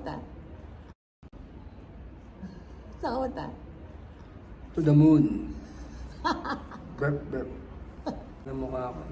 about that? Talk about that. To the moon. burp, burp. Na mukha ko.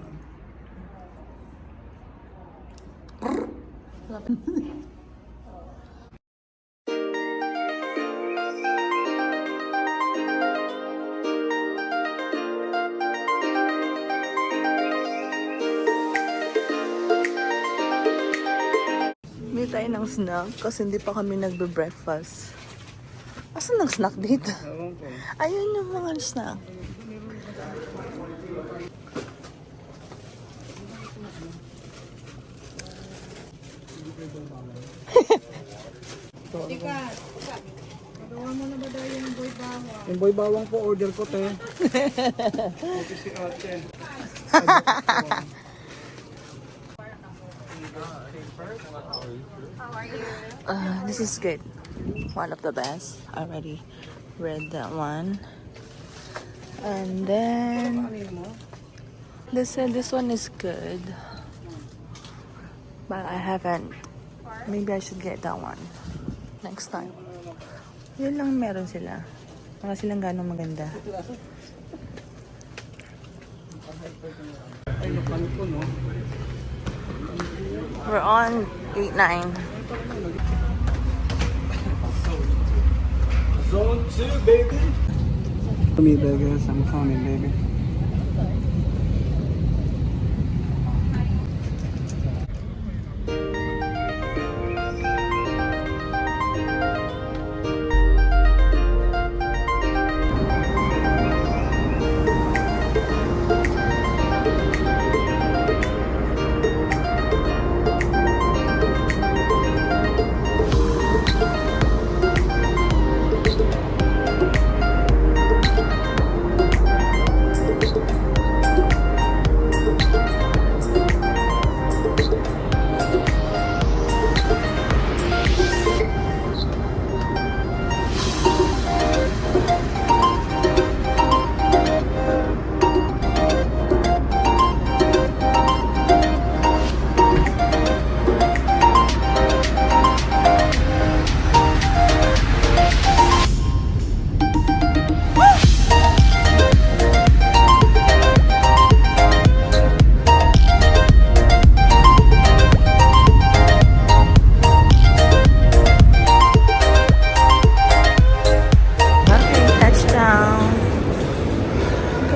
Tayo ng snack kasi hindi pa kami nagbe-breakfast. Asan ang snack dito? Ayun yung mga snack. Yung boy bawang po order ko, te. Ito si ate. Uh, this is good. One of the best. I already read that one. And then they said this one is good. But I haven't. Maybe I should get that one next time. Yun lang meron sila. Wala silang ganong maganda. Ay, nakan ko, no? We're on 8-9. Zone 2, baby. Me burgers, I'm coming, baby.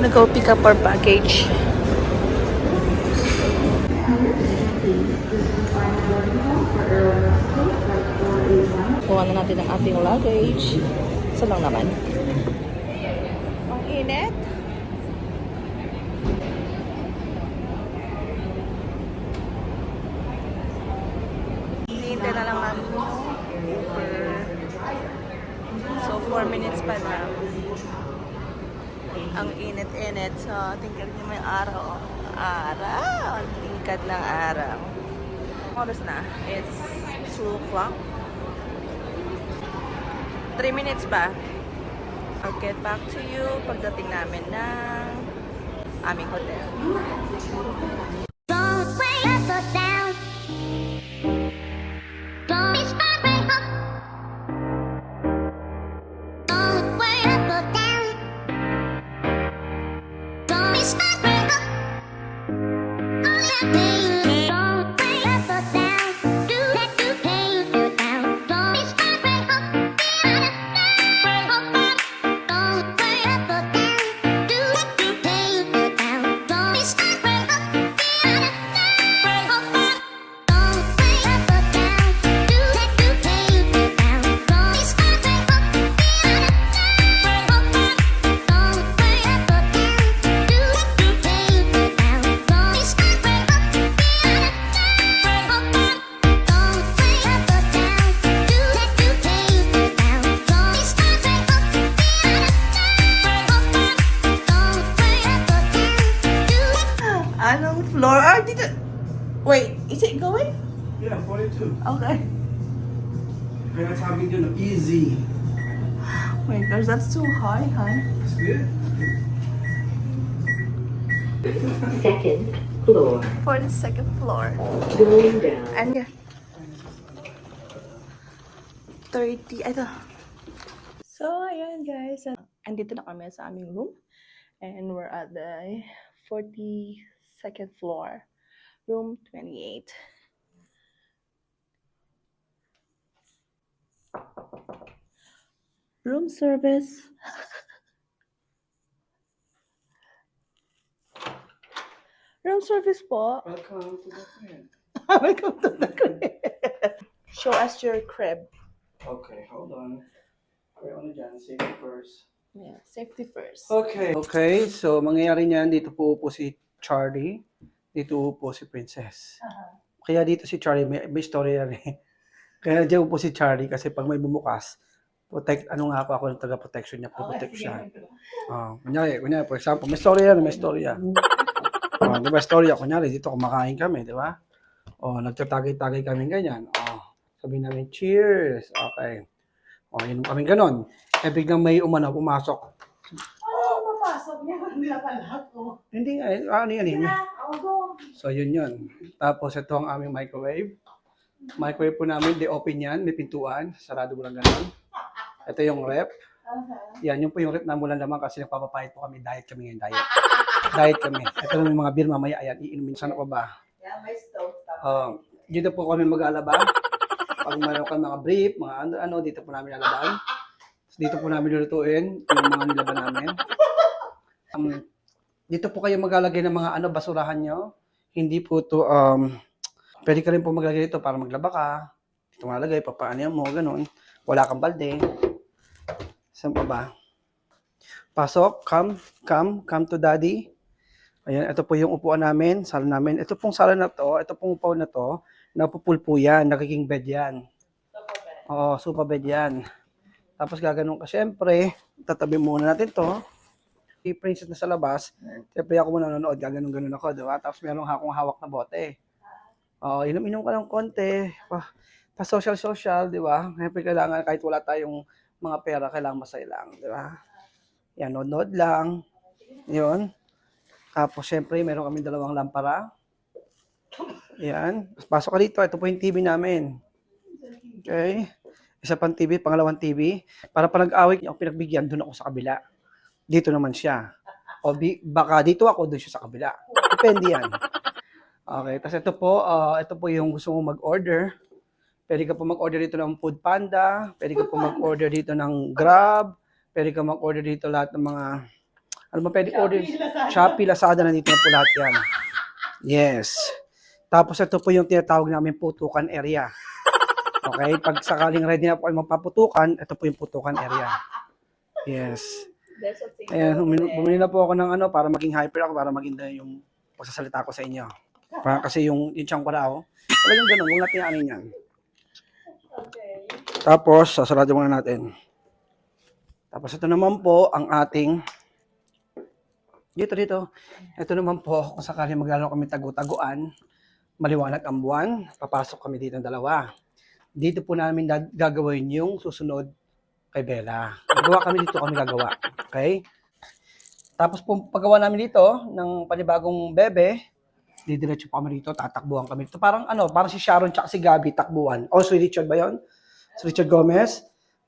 Gonna go pick up our baggage. Kuha na natin ang ating luggage. Isa lang naman. Ang init. Hintay na lang natin. So, 4 minutes pa lang. Ang init-init. So, tingnan niyo may araw. Araw! Ang tingkad ng araw. Oras na. It's 2 o'clock. 3 minutes pa. I'll get back to you pagdating namin ng aming hotel. Okay. Kaya sabi nyo na easy. Oh Wait, gosh, that's too high, huh? It's good. Second floor. For the second floor. Going down. And yeah. 30. Ito. So, ayan guys. Andito na kami sa aming room. And we're at the 42nd floor. Room 28. Room service. Room service po. Welcome to the crib. Welcome to the crib. Show us your crib. Okay, hold on. Okay, ano dyan? Safety first. Yeah, safety first. Okay. Okay, so mangyayari niyan, dito po upo si Charlie. Dito upo si Princess. Kaya dito si Charlie, may, may story yan eh. Kaya dyan upo si Charlie kasi pag may bumukas, protect, ano nga ako, ako ng taga-protection niya, protect siya. Oh, kunyari, kunyari, for example, may story yan, may story yan. Oh, di ba, story yan, kunyari, dito kumakain kami, di ba? Oh, nagtatagay-tagay kami ganyan. Oh, sabihin namin, cheers. Okay. Oh, yun kami ganon. Eh, biglang may umano, pumasok. Hindi nga, eh, ano yan eh. So, yun yun. Tapos, ito ang aming microwave. Microwave po namin, di open yan, may pintuan. Sarado mo lang ganun. Ito yung rep. Yan, yun po yung rep na mula naman kasi nagpapapahit po kami. Diet kami ngayon, diet. Diet kami. Ito lang yung mga beer mamaya. Ayan, iinumin. Sana pa ba? Yeah, may stove. Uh, dito po kami mag-alaba. Pag mayroon ka mga brief, mga ano, ano dito po namin lalaban. Dito po namin lulutuin yung mga nilaban namin. Um, dito po kayo maglalagay ng mga ano, basurahan nyo. Hindi po to, um, pwede ka rin po maglagay dito para maglaba ka. Dito malalagay, papaano mo, ganun. Wala kang balde. Saan pa ba? Pasok, come, come, come to daddy. Ayan, ito po yung upuan namin, sala namin. Ito pong sala na to, ito pong upuan na to, napupulpo yan, nagiging bed yan. Oo, sofa bed yan. Tapos gaganon ka, syempre, tatabi muna natin to. Si princess na sa labas, syempre ako muna nanonood, gaganon-ganon ako, di ba? Tapos meron akong hawak na bote. Oo, inom-inom ka ng konti, pa, pa social-social, di ba? Syempre kailangan, kahit wala tayong mga pera, kailangan masaya lang, di ba? Yan, nod-nod lang. Yun. Tapos, syempre, meron kami dalawang lampara. Yan. Pasok ka dito. Ito po yung TV namin. Okay. Isa pang TV, pangalawang TV. Para pa nag-away, ako pinagbigyan, doon ako sa kabila. Dito naman siya. O baka dito ako, doon siya sa kabila. Depende yan. Okay. Tapos ito po, ah, ito po yung gusto mong mag-order. Pwede ka po mag-order dito ng Food Panda. Pwede ka po mag-order dito ng Grab. Pwede ka mag-order dito lahat ng mga ano ba pwede order? Shopee, Lazada, nandito na po lahat yan. Yes. Tapos ito po yung tinatawag namin putukan area. Okay? Pag sakaling ready na po kayo magpaputukan, ito po yung putukan area. Yes. Ayan, bumili, bumili na po ako ng ano para maging hyper ako, para maging yung pagsasalita ko sa inyo. Para, kasi yung, yung ko raw, talagang ganun, huwag natin ano yan. Tapos, sasarado muna natin. Tapos ito naman po ang ating dito, dito. Ito naman po, kung sakali maglaro kami tagu-taguan, maliwanag ang buwan, papasok kami dito ng dalawa. Dito po namin gagawin yung susunod kay Bella. Gagawa kami dito, kami gagawa. Okay? Tapos po, paggawa namin dito ng panibagong bebe, didiretso pa kami dito, tatakbuhan kami dito. Parang ano, parang si Sharon tsaka si Gabi takbuhan. O, si Richard ba yun? Si Richard Gomez.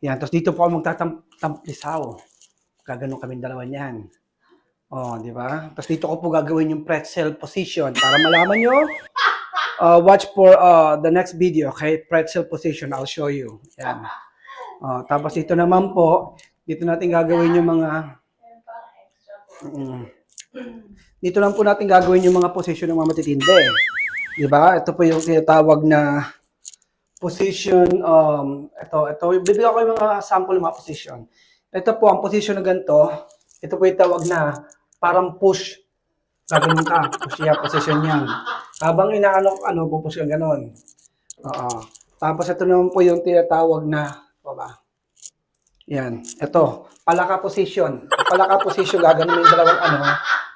Yan, tapos dito po kami magtatamplisaw. Gaganon kami dalawa niyan. Oh, di ba? Tapos dito ko po gagawin yung pretzel position para malaman nyo. Uh, watch for uh, the next video, okay? Pretzel position, I'll show you. Yan. Oh, tapos dito naman po, dito natin gagawin yung mga Mm. Dito lang po natin gagawin yung mga position ng mga matitindi. Di ba? Ito po yung tinatawag na position, um, ito, ito, bibigyan ko yung mga sample ng mga position. Ito po, ang position na ganito, ito po yung tawag na parang push. Gagawin ka, push yan, position yan. Habang inaano, ano, pupush ka ganon. Oo. Tapos ito naman po yung tinatawag na, ano ba? Yan. Ito, palaka position. Palaka position, gagawin mo yung dalawang ano,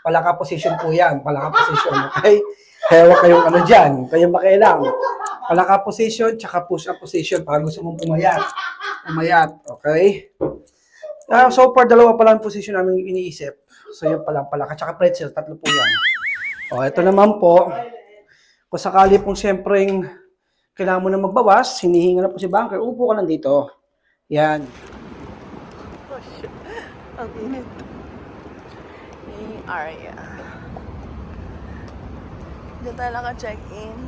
palaka position po yan. Palaka position, okay? Kaya huwag kayong ano dyan, kayong makailang. Palaka position, tsaka push up position para gusto mong pumayat. Pumayat, okay? Ah, so far, dalawa pa lang position namin iniisip. So, yun pa lang, palaka, tsaka pretzel, tatlo po yan. O, ito naman po, kung sakali pong siyempreng kailangan mo na magbawas, hinihinga na po si banker, upo ka lang dito. Yan. Oh, shit. Ang init. Area. Diyan tayo naka-check-in.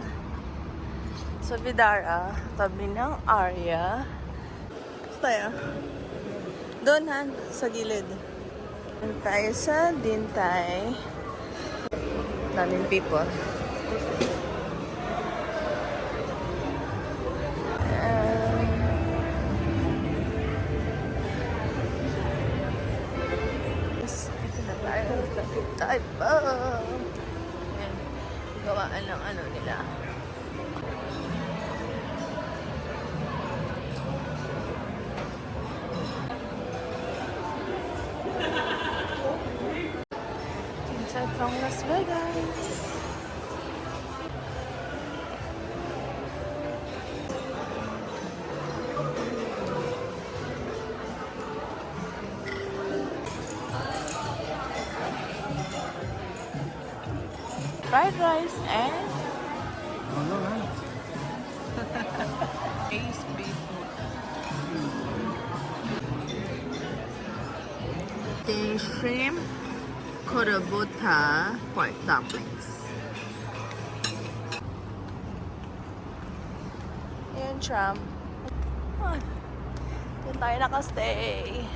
Sa Vidara, tabi ng. Saan tayo? Doon, Han. Sa gilid. Doon tayo sa Dintay. Daming people. Dintay pa. Ayan. Gawaan ng ano nila. Fried rice and Ace beef. The shrimp Korabuta pork dumplings. Ayan, tram. Ah, Doon tayo nakastay.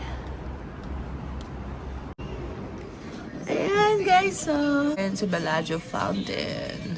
Guys, so... Ayan si Bellagio Fountain.